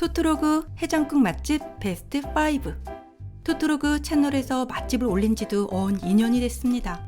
토토로그 해장국 맛집 베스트 5 토토로그 채널에서 맛집을 올린 지도 어언 2년이 됐습니다.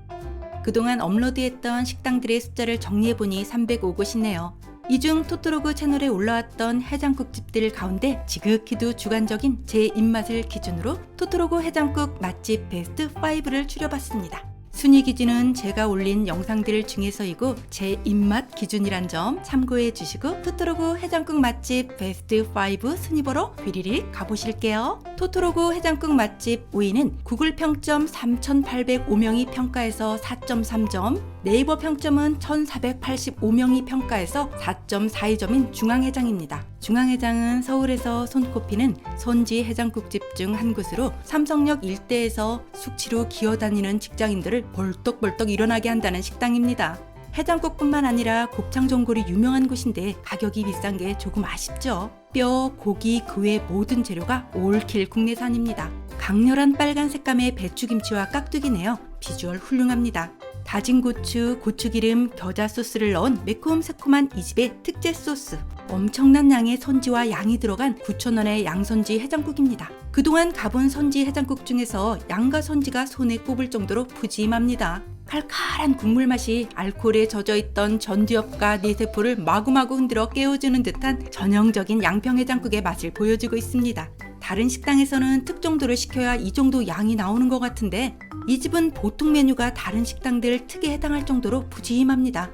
그동안 업로드했던 식당들의 숫자를 정리해보니 305곳이네요. 이 중 토토로그 채널에 올라왔던 해장국 집들 가운데 지극히도 주관적인 제 입맛을 기준으로 토토로그 해장국 맛집 베스트 5를 추려봤습니다. 순위 기준은 제가 올린 영상들 중에서이고 제 입맛 기준이란 점 참고해 주시고 토토로그 해장국 맛집 베스트 5 순위보러 휘리릭 가보실게요. 토토로그 해장국 맛집 5위는 구글 평점 3,805명이 평가해서 4.3점, 네이버 평점은 1,485명이 평가해서 4.42점인 중앙해장입니다. 중앙해장은 서울에서 손꼽히는 선지 해장국집 중 한 곳으로 삼성역 일대에서 숙취로 기어다니는 직장인들을 벌떡벌떡 일어나게 한다는 식당입니다. 해장국뿐만 아니라 곱창 전골이 유명한 곳인데 가격이 비싼 게 조금 아쉽죠. 뼈, 고기 그 외 모든 재료가 올킬 국내산입니다. 강렬한 빨간 색감의 배추김치와 깍두기네요. 비주얼 훌륭합니다. 다진 고추, 고추기름, 겨자 소스를 넣은 매콤새콤한 이 집의 특제 소스. 엄청난 양의 선지와 양이 들어간 9,000원의 양선지 해장국입니다. 그동안 가본 선지 해장국 중에서 양과 선지가 손에 꼽을 정도로 푸짐합니다. 칼칼한 국물 맛이 알코올에 젖어 있던 전두엽과 뇌세포를 마구마구 흔들어 깨워주는 듯한 전형적인 양평해장국의 맛을 보여주고 있습니다. 다른 식당에서는 특정도를 시켜야 이 정도 양이 나오는 것 같은데 이 집은 보통 메뉴가 다른 식당들 특에 해당할 정도로 푸짐합니다.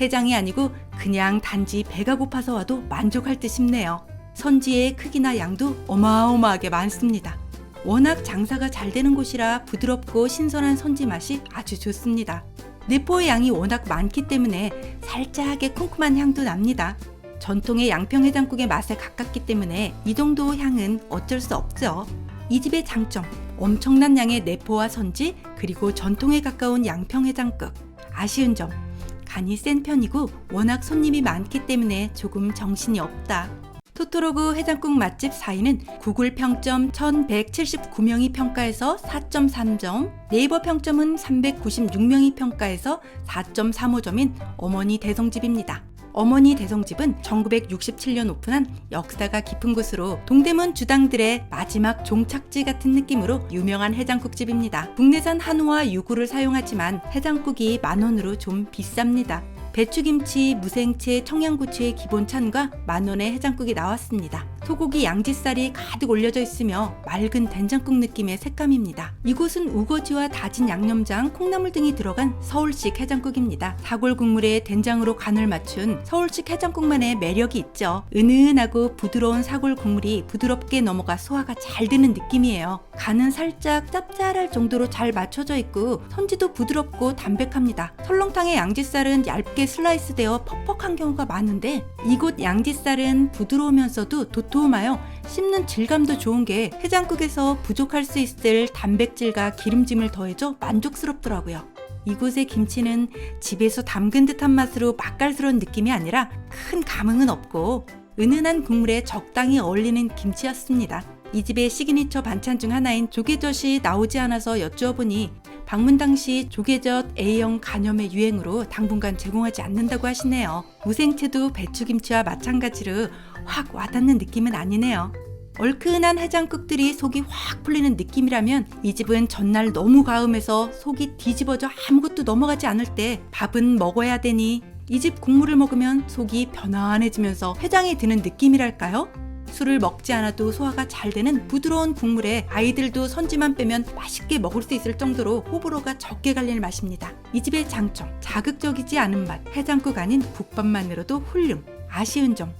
해장이 아니고 그냥 단지 배가 고파서 와도 만족할 듯 싶네요. 선지의 크기나 양도 어마어마하게 많습니다. 워낙 장사가 잘 되는 곳이라 부드럽고 신선한 선지 맛이 아주 좋습니다. 내포의 양이 워낙 많기 때문에 살짝의 쿰쿰한 향도 납니다. 전통의 양평 해장국의 맛에 가깝기 때문에 이 정도 향은 어쩔 수 없죠. 이 집의 장점, 엄청난 양의 내포와 선지, 그리고 전통에 가까운 양평 해장국. 아쉬운 점, 간이 센 편이고 워낙 손님이 많기 때문에 조금 정신이 없다. 토토로그 해장국 맛집 4위는 구글 평점 1179명이 평가해서 4.3점, 네이버 평점은 396명이 평가해서 4.35점인 어머니 대성집입니다. 어머니 대성집은 1967년 오픈한 역사가 깊은 곳으로 동대문 주당들의 마지막 종착지 같은 느낌으로 유명한 해장국집입니다. 국내산 한우와 유구를 사용하지만 해장국이 만 원으로 좀 비쌉니다. 배추김치, 무생채, 청양고추의 기본 찬과 만원의 해장국이 나왔습니다. 소고기 양지살이 가득 올려져 있으며 맑은 된장국 느낌의 색감입니다. 이곳은 우거지와 다진 양념장, 콩나물 등이 들어간 서울식 해장국입니다. 사골 국물에 된장으로 간을 맞춘 서울식 해장국만의 매력이 있죠. 은은하고 부드러운 사골 국물이 부드럽게 넘어가 소화가 잘 되는 느낌이에요. 간은 살짝 짭짤할 정도로 잘 맞춰져 있고 선지도 부드럽고 담백합니다. 설렁탕의 양지살은 얇게 슬라이스되어 퍽퍽한 경우가 많은데 이곳 양지살은 부드러우면서도 도톰 하여 씹는 질감도 좋은 게 해장국에서 부족할 수 있을 단백질과 기름짐을 더해줘 만족스럽더라고요. 이곳의 김치는 집에서 담근 듯한 맛으로 맛깔스러운 느낌이 아니라 큰 감흥은 없고 은은한 국물에 적당히 어울리는 김치였습니다. 이 집의 시그니처 반찬 중 하나인 조개젓이 나오지 않아서 여쭈어보니 방문 당시 조개젓 A형 간염의 유행으로 당분간 제공하지 않는다고 하시네요. 무생채도 배추김치와 마찬가지로 확 와닿는 느낌은 아니네요. 얼큰한 해장국들이 속이 확 풀리는 느낌이라면 이 집은 전날 너무 가음해서 속이 뒤집어져 아무것도 넘어가지 않을 때 밥은 먹어야 되니 이 집 국물을 먹으면 속이 편안해지면서 해장이 드는 느낌이랄까요? 술을 먹지 않아도 소화가 잘 되는 부드러운 국물에 아이들도 선지만 빼면 맛있게 먹을 수 있을 정도로 호불호가 적게 갈릴 맛입니다. 이 집의 장점, 자극적이지 않은 맛, 해장국 아닌 국밥만으로도 훌륭. 아쉬운 점,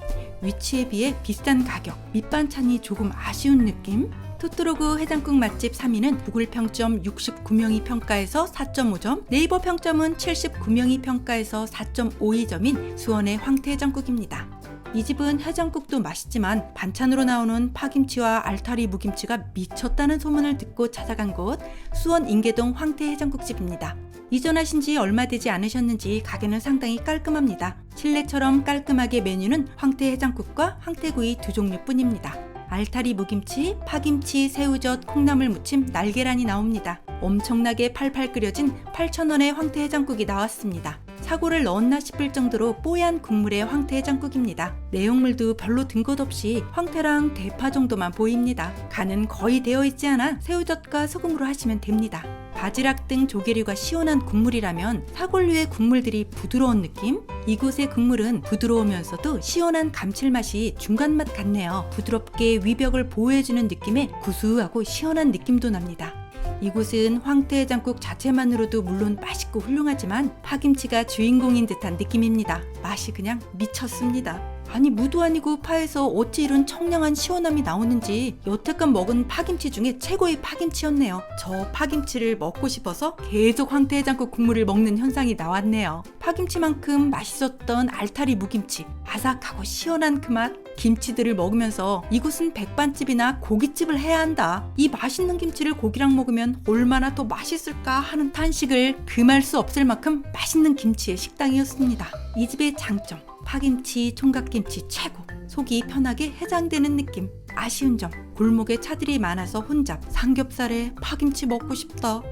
위치에 비해 비싼 가격, 밑반찬이 조금 아쉬운 느낌? 토토로그 해장국 맛집 3위는 구글 평점 69명이 평가해서 4.5점, 네이버 평점은 79명이 평가해서 4.52점인 수원의 황태 해장국입니다. 이 집은 해장국도 맛있지만 반찬으로 나오는 파김치와 알타리 무김치가 미쳤다는 소문을 듣고 찾아간 곳 수원 인계동 황태 해장국집입니다. 이전하신 지 얼마 되지 않으셨는지 가게는 상당히 깔끔합니다. 실내처럼 깔끔하게 메뉴는 황태 해장국과 황태구이 두 종류뿐입니다. 알타리 무김치, 파김치, 새우젓, 콩나물 무침, 날계란이 나옵니다. 엄청나게 팔팔 끓여진 8,000원의 황태 해장국이 나왔습니다. 사고를 넣었나 싶을 정도로 뽀얀 국물의 황태 해장국입니다. 내용물도 별로 든 것 없이 황태랑 대파 정도만 보입니다. 간은 거의 되어 있지 않아 새우젓과 소금으로 하시면 됩니다. 바지락 등 조개류가 시원한 국물이라면 사골류의 국물들이 부드러운 느낌? 이곳의 국물은 부드러우면서도 시원한 감칠맛이 중간 맛 같네요. 부드럽게 위벽을 보호해주는 느낌에 구수하고 시원한 느낌도 납니다. 이곳은 황태해장국 자체만으로도 물론 맛있고 훌륭하지만 파김치가 주인공인 듯한 느낌입니다. 맛이 그냥 미쳤습니다. 아니 무도 아니고 파에서 어찌 이런 청량한 시원함이 나오는지 여태껏 먹은 파김치 중에 최고의 파김치였네요. 저 파김치를 먹고 싶어서 계속 황태해장국 국물을 먹는 현상이 나왔네요. 파김치만큼 맛있었던 알타리 무김치, 아삭하고 시원한 그 맛, 김치들을 먹으면서 이곳은 백반집이나 고깃집을 해야 한다. 이 맛있는 김치를 고기랑 먹으면 얼마나 더 맛있을까 하는 탄식을 금할 수 없을 만큼 맛있는 김치의 식당이었습니다. 이 집의 장점, 파김치, 총각김치 최고. 속이 편하게 해장되는 느낌. 아쉬운 점, 골목에 차들이 많아서 혼잡. 삼겹살에 파김치 먹고 싶다.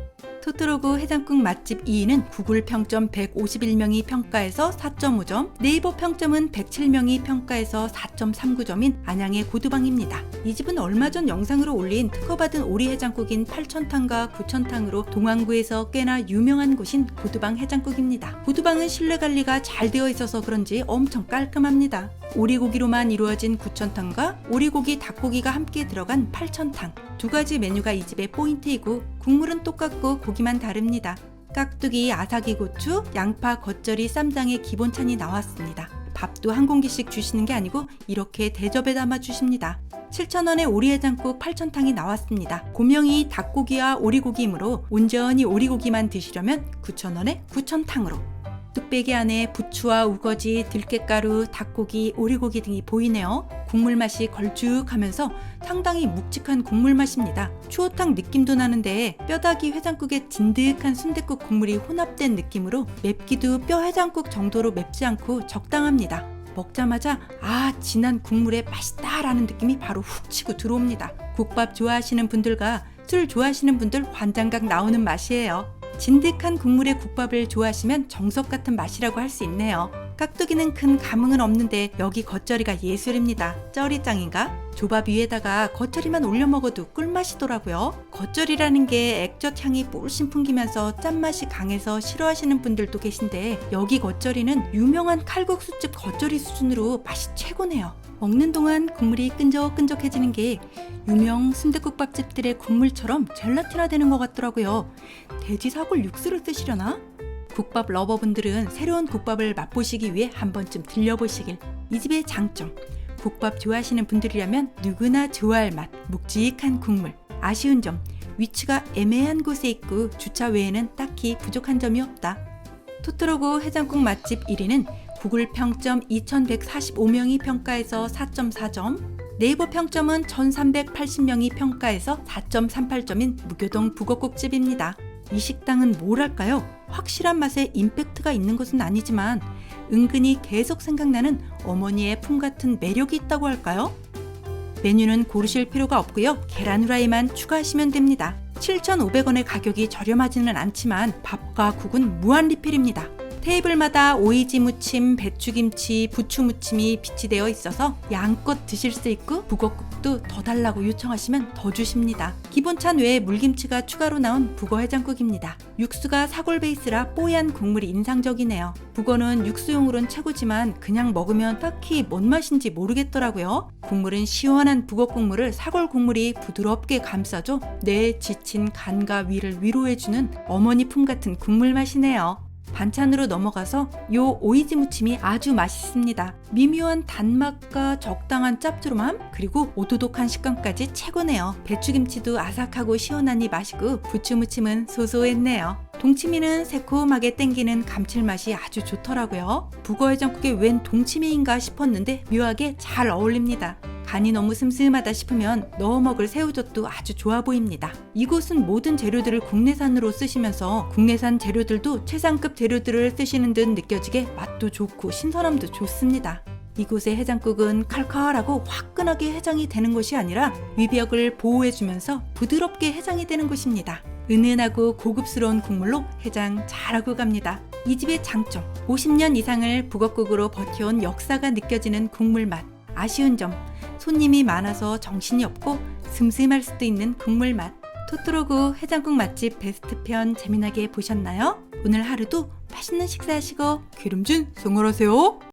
토토로그 해장국 맛집 2위는 구글 평점 151명이 평가해서 4.5점, 네이버 평점은 107명이 평가해서 4.39점인 안양의 고두방입니다. 이 집은 얼마 전 영상으로 올린 특허받은 오리 해장국인 8천탕과 9천탕으로 동안구에서 꽤나 유명한 곳인 고두방 해장국입니다. 고두방은 실내 관리가 잘 되어 있어서 그런지 엄청 깔끔합니다. 오리고기로만 이루어진 9천탕과 오리고기, 닭고기가 함께 들어간 8천탕. 두 가지 메뉴가 이 집의 포인트이고 국물은 똑같고 고기만 다릅니다. 깍두기, 아사기 고추, 양파, 겉절이, 쌈장의 기본찬이 나왔습니다. 밥도 한 공기씩 주시는 게 아니고 이렇게 대접에 담아 주십니다. 7,000원에 오리해장국 8,000탕이 나왔습니다. 고명이 닭고기와 오리고기이므로 온전히 오리고기만 드시려면 9,000원에 9,000탕으로 뚝배기 안에 부추와 우거지, 들깨가루, 닭고기, 오리고기 등이 보이네요. 국물 맛이 걸쭉하면서 상당히 묵직한 국물 맛입니다. 추어탕 느낌도 나는데 뼈다귀 해장국에 진득한 순댓국 국물이 혼합된 느낌으로 맵기도 뼈 해장국 정도로 맵지 않고 적당합니다. 먹자마자 아 진한 국물에 맛있다라는 느낌이 바로 훅 치고 들어옵니다. 국밥 좋아하시는 분들과 술 좋아하시는 분들 환장각 나오는 맛이에요. 진득한 국물의 국밥을 좋아하시면 정석 같은 맛이라고 할 수 있네요. 깍두기는 큰 감흥은 없는데 여기 겉절이가 예술입니다. 쩌리짱인가? 조밥 위에다가 겉절이만 올려 먹어도 꿀맛이더라고요. 겉절이라는 게 액젓 향이 뿔씬 풍기면서 짠맛이 강해서 싫어하시는 분들도 계신데 여기 겉절이는 유명한 칼국수집 겉절이 수준으로 맛이 최고네요. 먹는 동안 국물이 끈적끈적해지는 게 유명 순대국밥집들의 국물처럼 젤라틴화 되는 것 같더라고요. 돼지 사골 육수를 쓰시려나? 국밥 러버분들은 새로운 국밥을 맛보시기 위해 한 번쯤 들려보시길. 이 집의 장점. 국밥 좋아하시는 분들이라면 누구나 좋아할 맛, 묵직한 국물. 아쉬운 점. 위치가 애매한 곳에 있고 주차 외에는 딱히 부족한 점이 없다. 토토로고 해장국 맛집 1위는 구글 평점 2145명이 평가해서 4.4점, 네이버 평점은 1380명이 평가해서 4.38점인 무교동 북어국집입니다. 이 식당은 뭐랄까요? 확실한 맛에 임팩트가 있는 것은 아니지만 은근히 계속 생각나는 어머니의 품 같은 매력이 있다고 할까요? 메뉴는 고르실 필요가 없고요. 계란 후라이만 추가하시면 됩니다. 7,500원의 가격이 저렴하지는 않지만 밥과 국은 무한 리필입니다. 테이블마다 오이지 무침, 배추김치, 부추 무침이 비치되어 있어서 양껏 드실 수 있고 북어국 도 더 달라고 요청하시면 더 주십니다. 기본찬 외에 물김치가 추가로 나온 북어 해장국입니다. 육수가 사골 베이스라 뽀얀 국물이 인상적이네요. 북어는 육수용으론 최고지만 그냥 먹으면 딱히 뭔 맛인지 모르겠더라고요. 국물은 시원한 북어 국물을 사골 국물이 부드럽게 감싸줘 뇌에 지친 간과 위를 위로해주는 어머니 품 같은 국물 맛이네요. 반찬으로 넘어가서 요 오이지 무침이 아주 맛있습니다. 미묘한 단맛과 적당한 짭조름함 그리고 오도독한 식감까지 최고네요. 배추김치도 아삭하고 시원하니 맛있고 부추무침은 소소했네요. 동치미는 새콤하게 땡기는 감칠맛이 아주 좋더라고요. 북어해장국에 웬 동치미인가 싶었는데 묘하게 잘 어울립니다. 간이 너무 슴슴하다 싶으면 넣어 먹을 새우젓도 아주 좋아 보입니다. 이곳은 모든 재료들을 국내산으로 쓰시면서 국내산 재료들도 최상급 재료들을 쓰시는 듯 느껴지게 맛도 좋고 신선함도 좋습니다. 이곳의 해장국은 칼칼하고 화끈하게 해장이 되는 것이 아니라 위벽을 보호해주면서 부드럽게 해장이 되는 곳입니다. 은은하고 고급스러운 국물로 해장 잘하고 갑니다. 이 집의 장점, 50년 이상을 북엇국으로 버텨온 역사가 느껴지는 국물 맛. 아쉬운 점, 손님이 많아서 정신이 없고 슴슴할 수도 있는 국물 맛. 토토로구 해장국 맛집 베스트 편 재미나게 보셨나요? 오늘 하루도 맛있는 식사하시고 기름진 생활하세요.